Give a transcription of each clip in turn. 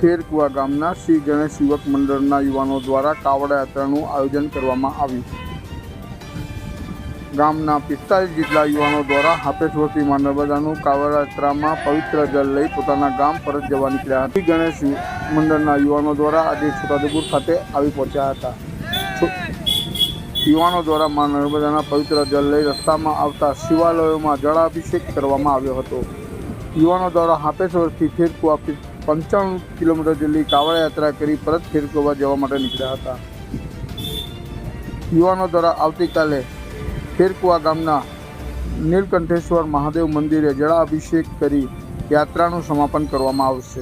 ખેરકુવા ગામના શ્રી ગણેશ યુવક મંડળના યુવાનો દ્વારા કાવડ યાત્રાનું આયોજન કરવામાં આવ્યું. ગામના પિસ્તાલીસ જેટલા યુવાનો દ્વારા હાપેશ્વરથી નર્મદાનું કાવડ યાત્રામાં પવિત્ર જળ લઈ પોતાના ગામ પરત જવા નીકળ્યા હતા. શ્રી ગણેશ મંડળના યુવાનો દ્વારા આજે છોટાઉદેપુર ખાતે આવી પહોંચ્યા હતા. યુવાનો દ્વારા માં નર્મદાના પવિત્ર જળ લઈ રસ્તામાં આવતા શિવાલયોમાં જળાભિષેક કરવામાં આવ્યો હતો. યુવાનો દ્વારા હાપેશ્વરથી ફેરકુવા પંચાણું કિલોમીટર જેટલી કાવડ યાત્રા કરી પરત ફેરકુવા જવા માટે નીકળ્યા હતા. યુવાનો દ્વારા આવતીકાલે ફેરકુવા ગામના નીલકંઠેશ્વર મહાદેવ મંદિરે જળાભિષેક કરી યાત્રાનું સમાપન કરવામાં આવશે.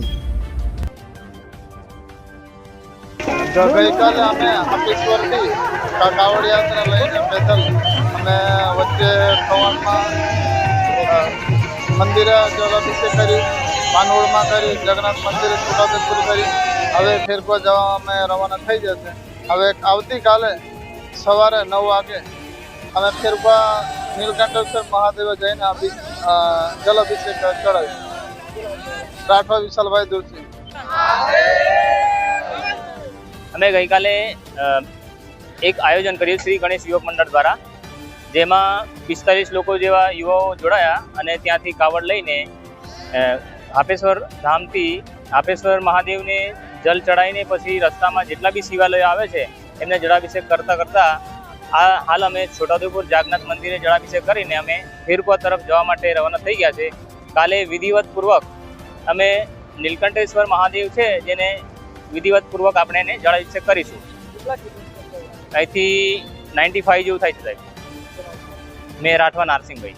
ગઈકાલે અમે હમીશ્વરથી કા- કાવડ લઈને પેદલ અમે વચ્ચે ખવાનમાં મંદિરે જલાભિષેક કરી પાનોળમાં કરી, જગન્નાથ મંદિરે છોટાઉદેપુર કરી. હવે ફેરકો જવા અમે રવાના થઈ જશે. હવે આવતીકાલે સવારે નવ વાગે અમે ફેરકા નીલકંઠેશ્વર મહાદેવે જઈને જલાભિષેક ચડાવીશું. રાઠવા વિશાલભાઈ દોશી. અમે ગઈકાલે એક આયોજન કર્યું શ્રી ગણેશ યુવક મંડળ દ્વારા, જેમાં પિસ્તાલીસ લોકો જેવા યુવાઓ જોડાયા અને ત્યાંથી કાવડ લઈને હાપેશ્વર ધામથી હાપેશ્વર મહાદેવને જલ ચડાવીને પછી રસ્તામાં જેટલા બી શિવાલયો આવે છે, એમને જળાભિષેક કરતાં કરતાં આ હાલ અમે છોટાઉદેપુર જાગનાથ મંદિરે જળાભિષેક કરીને અમે ફેરકુવા તરફ જવા માટે રવાના થઈ ગયા છે. કાલે વિધિવત પૂર્વક અમે નીલકંઠેશ્વર મહાદેવ છે જેને વિધિવત પૂર્વક આપણે એને જળાભિષેક કરીશું. અહીંથી નાઇન્ટી ફાઈવ જેવું થાય છે સાહેબ. મેં રાઠવા નારસિંહભાઈ.